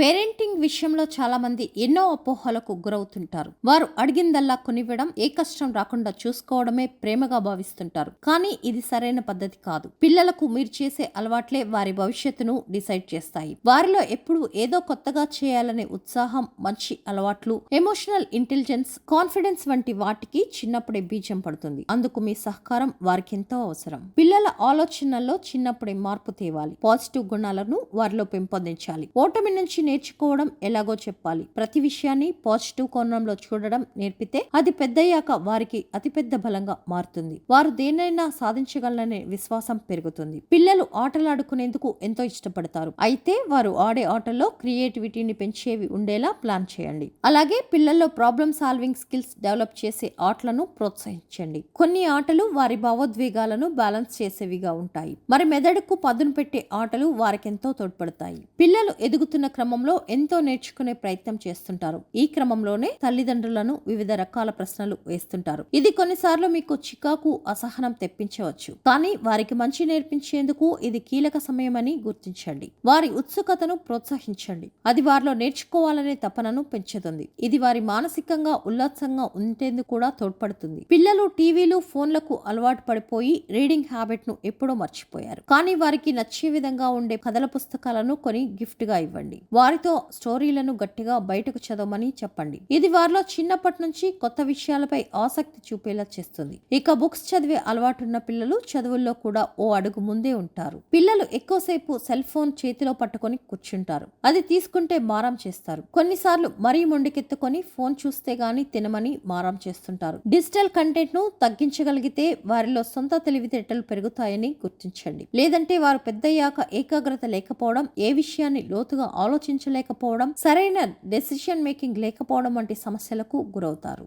Parenting విషయంలో చాలా మంది ఎన్నో అపోహలకు గురవుతుంటారు. వారు అడిగిందల్లా కొనివ్వడం ఏ కష్టం రాకుండా చూసుకోవడమే ప్రేమగా భావిస్తుంటారు. కానీ ఇది సరైన పద్ధతి కాదు. పిల్లలకు మీరు చేసే అలవాట్లే వారి భవిష్యత్తును డిసైడ్ చేస్తాయి. వారిలో ఎప్పుడు ఏదో కొత్తగా చేయాలనే ఉత్సాహం మంచి అలవాట్లు ఎమోషనల్ ఇంటెలిజెన్స్ కాన్ఫిడెన్స్ వంటి వాటికి చిన్నప్పుడే బీజం పడుతుంది. అందుకు మీ సహకారం వారికి ఎంతో అవసరం. పిల్లల ఆలోచనల్లో చిన్నప్పుడే మార్పు తేవాలి. పాజిటివ్ గుణాలను వారిలో పెంపొందించాలి. ఓటమి నుంచి నేర్చుకోవడం ఎలాగో చెప్పాలి. ప్రతి విషయాన్ని పాజిటివ్ కోణంలో చూడడం నేర్పితే అది పెద్దయ్యాక వారికి అతిపెద్ద బలంగా మారుతుంది. వారు దేనైనా సాధించగలనే విశ్వాసం పెరుగుతుంది. పిల్లలు ఆటలాడుకునేందుకు ఎంతో ఇష్టపడతారు. అయితే వారు ఆడే ఆటల్లో క్రియేటివిటీని పెంచేవి ఉండేలా ప్లాన్ చేయండి. అలాగే పిల్లల్లో ప్రాబ్లమ్ సాల్వింగ్ స్కిల్స్ డెవలప్ చేసే ఆటలను ప్రోత్సహించండి. కొన్ని ఆటలు వారి భావోద్వేగాలను బ్యాలెన్స్ చేసేవిగా ఉంటాయి. మరి మెదడుకు పదును పెట్టే ఆటలు వారికెంతో తోడ్పడతాయి. పిల్లలు ఎదుగుతున్న క్రమం క్రమంలో ఎంతో నేర్చుకునే ప్రయత్నం చేస్తుంటారు. ఈ క్రమంలోనే తల్లిదండ్రులను వివిధ రకాల ప్రశ్నలు వేస్తుంటారు. ఇది కొన్నిసార్లు మీకు చికాకు అసహనం తెప్పించవచ్చు. కానీ వారికి మంచి నేర్పించేందుకు ఇది కీలక సమయమని గుర్తించండి. వారి ఉత్సుకతను ప్రోత్సహించండి. అది వారిలో నేర్చుకోవాలనే తపనను పెంచుతుంది. ఇది వారి మానసికంగా ఉల్లాసంగా ఉండేందుకు కూడా తోడ్పడుతుంది. పిల్లలు టీవీలు ఫోన్లకు అలవాటు పడిపోయి రీడింగ్ హ్యాబిట్ను ఎప్పుడో మర్చిపోయారు. కానీ వారికి నచ్చే విధంగా ఉండే కథల పుస్తకాలను కొని గిఫ్ట్గా ఇవ్వండి. వారితో స్టోరీలను గట్టిగా బయటకు చదవమని చెప్పండి. ఇది వారిలో చిన్నప్పటి నుంచి కొత్త విషయాలపై ఆసక్తి చూపేలా చేస్తుంది. ఇక బుక్స్ చదివే అలవాటున్న పిల్లలు చదువుల్లో కూడా ఓ అడుగు ముందే ఉంటారు. పిల్లలు ఎక్కువసేపు సెల్ ఫోన్ చేతిలో పట్టుకొని కూర్చుంటారు. అది తీసుకుంటే మారం చేస్తారు. కొన్నిసార్లు మరీ మొండికెత్తుకొని ఫోన్ చూస్తే గాని తినమని మారం చేస్తుంటారు. డిజిటల్ కంటెంట్ను తగ్గించగలిగితే వారిలో సొంత తెలివితేటలు పెరుగుతాయని గుర్తించండి. లేదంటే వారు పెద్దయ్యాక ఏకాగ్రత లేకపోవడం ఏ విషయాన్ని లోతుగా ఆలోచించలేకపోవడం సరైన డెసిషన్ మేకింగ్ లేకపోవడం వంటి సమస్యలకు గురవుతారు.